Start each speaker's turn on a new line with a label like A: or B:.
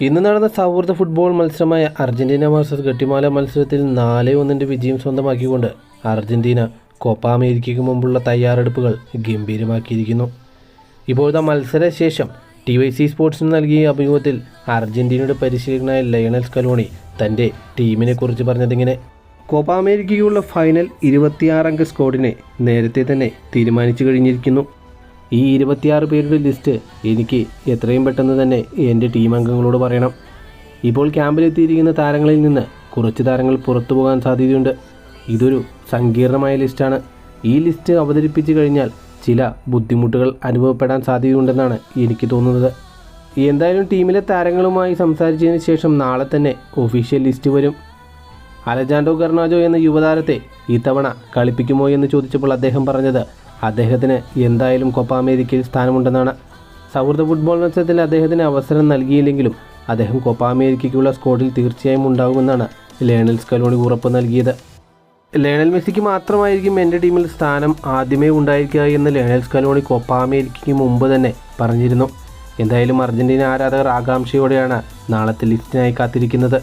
A: ഇന്ന് നടന്ന സൗഹൃദ ഫുട്ബോൾ മത്സരമായ അർജന്റീന വേഴ്സസ് ഗട്ടിമാല മത്സരത്തിൽ നാല് ഒന്നിന്റെ വിജയം സ്വന്തമാക്കിക്കൊണ്ട് അർജന്റീന കോപ്പ അമേരിക്കയ്ക്ക് മുമ്പുള്ള തയ്യാറെടുപ്പുകൾ ഗംഭീരമാക്കിയിരിക്കുന്നു. ഇപ്പോഴത്തെ മത്സരശേഷം ടി വൈ സി സ്പോർട്സിന് നൽകിയ അഭിമുഖത്തിൽ അർജന്റീനയുടെ പരിശീലകനായ ലയണൽ സ്കലോണി തന്റെ ടീമിനെ കുറിച്ച് പറഞ്ഞതിങ്ങനെ? കോപ്പ അമേരിക്കയ്ക്കുള്ള ഫൈനൽ ഇരുപത്തിയാറംഗ സ്ക്വാഡിനെ നേരത്തെ തന്നെ തീരുമാനിച്ചു കഴിഞ്ഞിരിക്കുന്നു. ഈ ഇരുപത്തിയാറ് പേരുടെ ലിസ്റ്റ് എനിക്ക് എത്രയും പെട്ടെന്ന് തന്നെ എന്റെ ടീം അംഗങ്ങളോട് പറയണം. ഇപ്പോൾ ക്യാമ്പിലെത്തിയിരിക്കുന്ന താരങ്ങളിൽ നിന്ന് കുറച്ച് താരങ്ങൾ പുറത്തു പോകാൻ സാധ്യതയുണ്ട്. ഇതൊരു സങ്കീർണമായ ലിസ്റ്റാണ് ഈ ലിസ്റ്റ് അവതരിപ്പിച്ചു കഴിഞ്ഞാൽ ചില ബുദ്ധിമുട്ടുകൾ അനുഭവപ്പെടാൻ സാധ്യതയുണ്ടെന്നാണ് എനിക്ക് തോന്നുന്നത്. എന്തായാലും ടീമിലെ താരങ്ങളുമായി സംസാരിച്ചതിന് ശേഷം നാളെ തന്നെ ഒഫീഷ്യൽ ലിസ്റ്റ് വരും. അലജാൻഡോ കർണാജോ എന്ന യുവതാരത്തെ ഇത്തവണ കളിപ്പിക്കുമോ എന്ന് ചോദിച്ചപ്പോൾ അദ്ദേഹം പറഞ്ഞത് അദ്ദേഹത്തിന് എന്തായാലും കൊപ്പ അമേരിക്കയിൽ സ്ഥാനമുണ്ടെന്നാണ്. സൗഹൃദ ഫുട്ബോൾ മത്സരത്തിൽ അദ്ദേഹത്തിന് അവസരം നൽകിയില്ലെങ്കിലും അദ്ദേഹം കൊപ്പ അമേരിക്കയ്ക്കുള്ള സ്കോഡിൽ തീർച്ചയായും ഉണ്ടാകുമെന്നാണ് ലേണൽ സ്കലോണി ഉറപ്പ് നൽകിയത്. ലേണൽ മെസ്സിക്ക് മാത്രമായിരിക്കും എന്റെ ടീമിൽ സ്ഥാനം ആദ്യമേ ഉണ്ടായിരിക്കുക എന്ന് ലേണൽ സ്കലോണി കൊപ്പ അമേരിക്കയ്ക്ക് മുമ്പ് തന്നെ പറഞ്ഞിരുന്നു. എന്തായാലും അർജന്റീന ആരാധകർ ആകാംക്ഷയോടെയാണ് നാളത്തെ ലിസ്റ്റിനായി കാത്തിരിക്കുന്നത്.